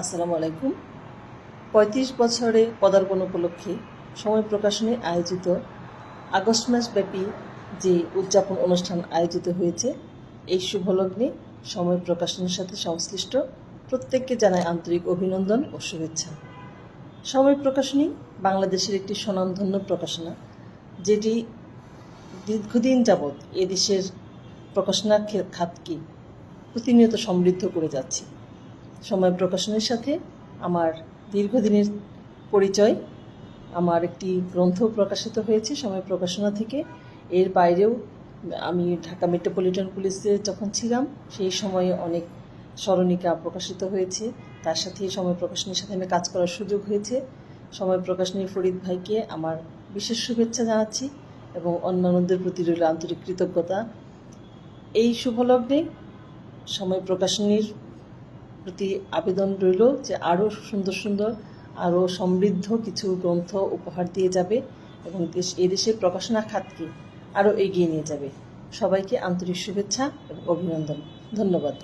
আসসালামু আলাইকুম। পঁয়ত্রিশ বছরে পদার্পণ উপলক্ষে সময় প্রকাশনে আয়োজিত আগস্ট মাসব্যাপী যে উদযাপন অনুষ্ঠান আয়োজিত হয়েছে, এই শুভলগ্নে সময় প্রকাশনের সাথে সংশ্লিষ্ট প্রত্যেককে জানায় আন্তরিক অভিনন্দন ও শুভেচ্ছা। সময় প্রকাশনী বাংলাদেশের একটি স্বনামধন্য প্রকাশনা, যেটি দীর্ঘদিন যাবৎ এদেশের প্রকাশনা খাতকে প্রতিনিয়ত সমৃদ্ধ করে যাচ্ছে। সময় প্রকাশনের সাথে আমার দীর্ঘদিনের পরিচয়। আমার একটি গ্রন্থ প্রকাশিত হয়েছে সময় প্রকাশনা থেকে। এর বাইরেও আমি ঢাকা মেট্রোপলিটন পুলিশে যখন ছিলাম, সেই সময়ে অনেক স্মরণিকা প্রকাশিত হয়েছে। তার সাথে সময় প্রকাশনীর সাথে আমি কাজ করার সুযোগ হয়েছে। সময় প্রকাশনীর ফরিদ ভাইকে আমার বিশেষ শুভেচ্ছা জানাচ্ছি এবং অন্যান্যদের প্রতি রইল আন্তরিক কৃতজ্ঞতা। এই শুভলগ্নে সময় প্রকাশনীর প্রতি আবেদন রইল যে আরও সুন্দর সুন্দর, আরও সমৃদ্ধ কিছু গ্রন্থ উপহার দিয়ে যাবে এবং দেশ এদেশের প্রকাশনা খাতকে আরও এগিয়ে নিয়ে যাবে। সবাইকে আন্তরিক শুভেচ্ছা এবং অভিনন্দন। ধন্যবাদ।